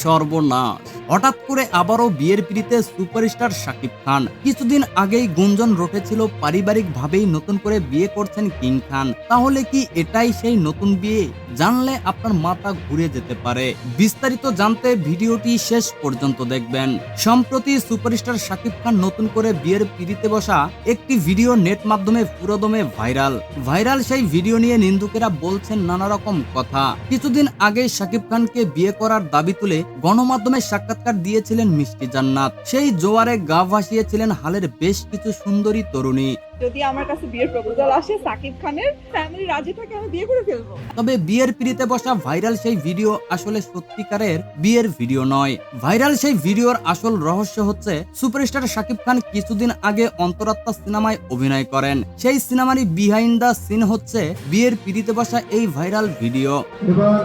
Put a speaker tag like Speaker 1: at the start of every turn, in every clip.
Speaker 1: সর্বনাশ। হঠাৎ করে আবারও বিয়ের পিড়িতে সুপারস্টার শাকিব খান। কিছুদিন আগেই গুঞ্জন রটেছিল পারিবারিক ভাবেই নতুন করে বিয়ে করছেন কিং খান। তাহলে কি এটাই সেই নতুন বিয়ে? জানলে আপনার মাথা ঘুরে যেতে পারে। বিস্তারিত জানতে ভিডিওটি শেষ পর্যন্ত দেখবেন। সম্প্রতি সুপারস্টার শাকিব খান নতুন করে বিয়ের পিড়িতে বসা একটি ভিডিও নেট মাধ্যমে পুরোদমে ভাইরাল। ভাইরাল সেই ভিডিও নিয়ে নিন্দুকেরা বলছেন নানা রকম কথা। কিছুদিন আগে শাকিব খানকে বিয়ে করার দাবি তুলে গণমাধ্যমে সাক্ষাৎকার দিয়েছিলেন মিষ্টি জান্নাত। সেই জোয়ারে গা ভাসিয়েছিলেন হালের বেশ কিছু সুন্দরী তরুণী।
Speaker 2: যদি আমার কাছে বিয়ের প্রপোজাল আসে সাকিব খানের ফ্যামিলি রাজি থাকে আমি বিয়ে করে ফেলব।
Speaker 1: তবে বিয়ের পিড়িতে বসা ভাইরাল সেই ভিডিও আসলে সত্যিকারের বিয়ের ভিডিও নয়। ভাইরাল সেই ভিডিওর আসল রহস্য হচ্ছে সুপারস্টার শাকিব খান কিছুদিন আগে অন্তরাত্মা সিনেমায় অভিনয় করেন। সেই সিনেমারই বিহাইন্ড দ্য সিন হচ্ছে বিয়ের পিড়িতে বসা এই ভাইরাল ভিডিও।
Speaker 3: এবার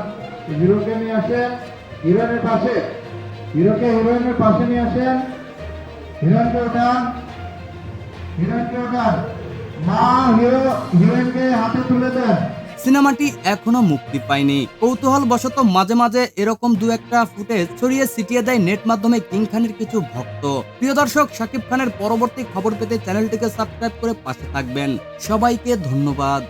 Speaker 3: হিরোকে নিয়ে আসেন হিরোইনের পাশে। হিরোকে হিরোইনের পাশে নিয়ে আসেন। হিরোইনকে ওঠান। হিরোইনকে ওঠান। মা হিরো, হিরোইনকে হাতে তুলে দেন।
Speaker 1: সিনেমাটি এখনও মুক্তি পায়নি। কৌতূহল বশত মাঝে মাঝে এরকম দু একটা ফুটেজ ছড়িয়ে ছিটিয়ে দেয় নেট মাধ্যমে কিং খানের কিছু ভক্ত। প্রিয় দর্শক, শাকিব খানের পরবর্তী খবর পেতে চ্যানেলটিকে সাবস্ক্রাইব করে পাশে থাকবেন। সবাইকে ধন্যবাদ।